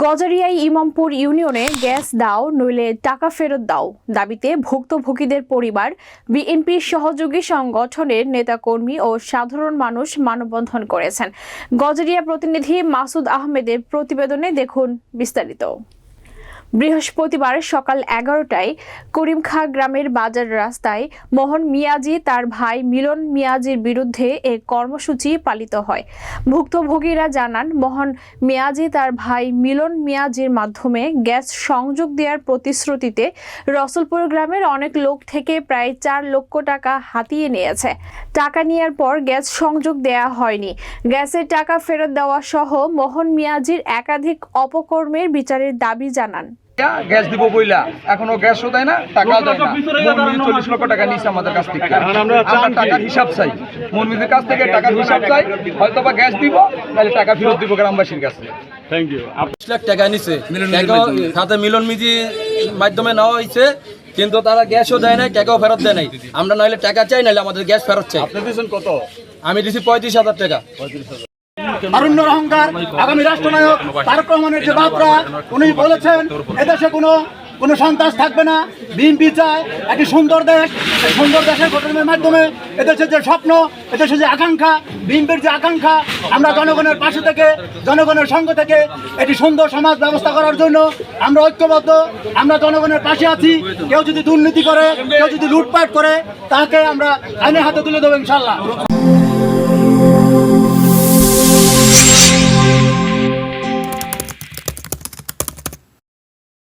গজারিয়ায় ইমামপুর ইউনিয়নে গ্যাস দাও, নইলে টাকা ফেরত দাও দাবিতে ভুক্তভোগীদের পরিবার, বিএনপি সহযোগী সংগঠনের নেতাকর্মী ও সাধারণ মানুষ মানববন্ধন করেছেন। গজারিয়া প্রতিনিধি মাসুদ আহমেদের প্রতিবেদনে দেখুন বিস্তারিত। বৃহস্পতিবার সকাল এগারোটায় করিমখা গ্রামের বাজার রাস্তায় মোহন মিয়াজি তার ভাই মিলন মিয়াজির বিরুদ্ধে এ কর্মসূচি পালিত হয়। ভুক্তভোগীরা জানান, মোহন মিয়াজি তার ভাই মিলন মিয়াজির মাধ্যমে গ্যাস সংযোগ দেওয়ার প্রতিশ্রুতিতে রসুলপুর গ্রামের অনেক লোক থেকে প্রায় চার লক্ষ টাকা হাতিয়ে নিয়েছে। টাকা নেওয়ার পর গ্যাস সংযোগ দেয়া হয়নি। গ্যাসের টাকা ফেরত দেওয়া সহ মোহন মিয়াজির একাধিক অপকর্মের বিচারের দাবি জানান। গ্যাস দিব বইলা। এখনও গ্যাসও দেয় না টাকাও দেয় না। চল্লিশ লক্ষ টাকা নিচ্ছে আমাদের কাছ থেকে। আমরা টাকার হিসাব চাই। কাছ থেকে টাকার হিসাব চাই। হয়তো বা গ্যাস দিব তাহলে টাকা ফেরত দিব গ্রামবাসীর কাছে। থ্যাংক ইউ বিশ লাখ টাকা নিছে। সাথে মিলন মিজি মাধ্যমে নেওয়া হয়েছে কিন্তু তারা গ্যাসও দেয় নাই টাকাও ফেরত দেয় নাই। আমরা নাহলে টাকা চাই নাহলে আমাদের গ্যাস ফেরত চাই। আপনি দিয়েছেন কত? আমি দিছি পঁয়ত্রিশ হাজার টাকা। তারুণ্যের অহংকার আগামী রাষ্ট্রনায়ক তারক রহমানের যে বাপরা, উনি বলেছেন, এদেশে কোনো কোনো সন্ত্রাস থাকবে না, বিএনপি চায় একটি সুন্দর দেশ সুন্দর দেশের গঠনের মাধ্যমে এদেশের যে স্বপ্ন, এদেশের যে আকাঙ্ক্ষা, বিএনপির যে আকাঙ্ক্ষা, আমরা জনগণের পাশে থেকে, জনগণের সঙ্গ থেকে একটি সুন্দর সমাজ ব্যবস্থা করার জন্য আমরা ঐক্যবদ্ধ, আমরা জনগণের পাশে আছি, কেউ যদি দুর্নীতি করে, কেউ যদি লুটপাট করে, তাকে আমরা আইনের হাতে তুলে দেবো ইনশাল্লাহ।